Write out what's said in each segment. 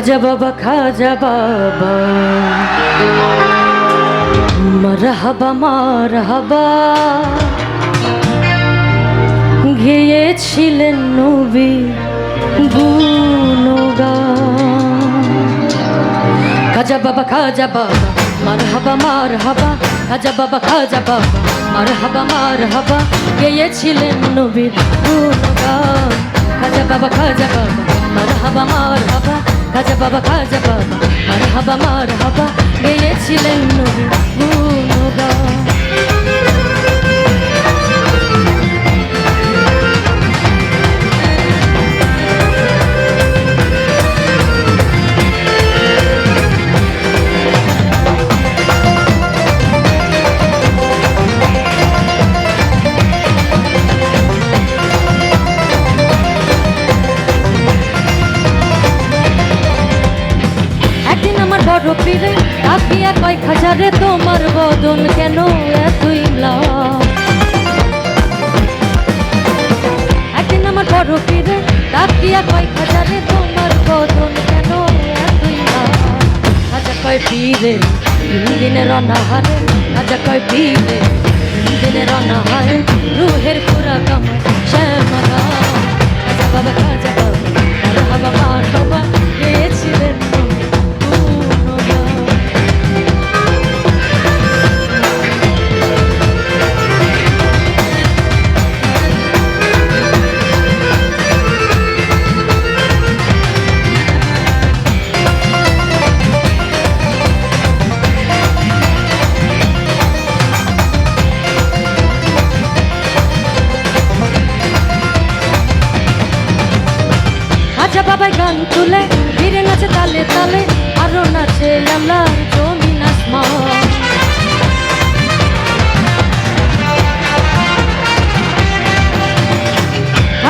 খাজা বাবা খাজা বাবা। মারহাবা মারহাবা। গেয়েছিলেন নবী গুণগান। খাজা বাবা খাজা বাবা, মারহাবা মারহাবা। খাজা বাবা খাজা বাবা, মারহাবা মারহাবা। গেয়েছিলেন নবীর গুণগান। খাজা বাবা খাজা বাবা, মারহাবা মারহাবা। খাজা বাবা খাজা বাবা মারহাবা মারহাবা গেয়েছিলেন নবী গুণগান। পীরে কাকিয়া কয়েক হাজারে তোমার বদন কেন এতই একদিন আমার বড় পীরে কাকিয়া কয়েক হাজারে তোমার বদন কেন এতই রাজা কয় পীরে দিনের অনাহারে রাজা কয় পীরে দিনের অনাহারে, রুহের পুরা কামায় শ্যামলা রাজা বাবা তালে আরও নাচে লামলার জমি নাসমা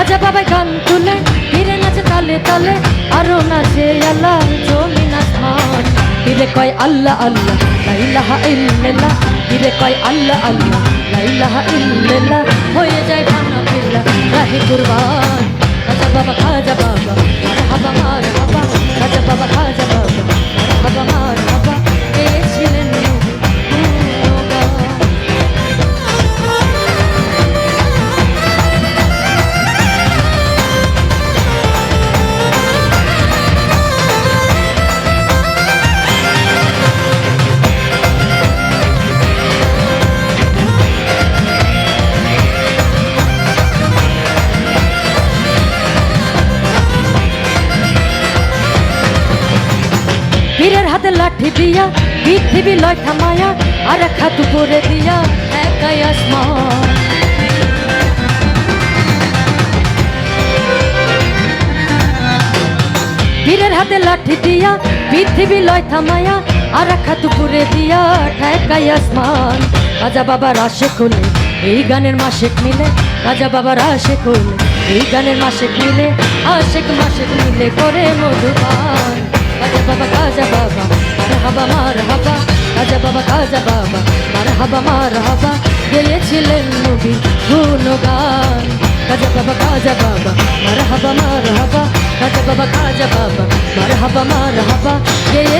আচ্ছা বাবাই গান তুলে ফিরে নাচে তালে তালে আরও নাচে আল্লাহ জমি নাসমান ফিরে কয় আল্লাহ আল্লাহ লাইলাহা ইল্লাল্লাহ। ফিরে কয় আল্লাহ আল্লাহ লাইলাহা ইল্লাল্লাহ। হয়ে যায় খানা পিল্লা রাহে কুরবান। পীরের হাতে লাঠি দিয়া, পৃথিবী লয় থামায়া, আর এক হাত দিয়া, একাই আসমান। পীরের হাতে লাঠি দিয়া, পৃথিবী লয় থামায়া, আর এক হাত দিয়া ঠেকাই আসমান। রাজা বাবার আশে খুলে এই গানের মাসেক মিলে, রাজা বাবার আশে খুলে এই গানের মাসেক মিলে, আশেক মাসেক মিলে করে মধুপান রাজা বাবা মার হাবা মার হাবা গেয়েছিলেন নবী গুণগান। কাজা বাবা কাজা বাবা মার হাবা মার হাবা কাজা বাবা কাজা বাবা মার হাবা মার হাবা গেয়েছিলেন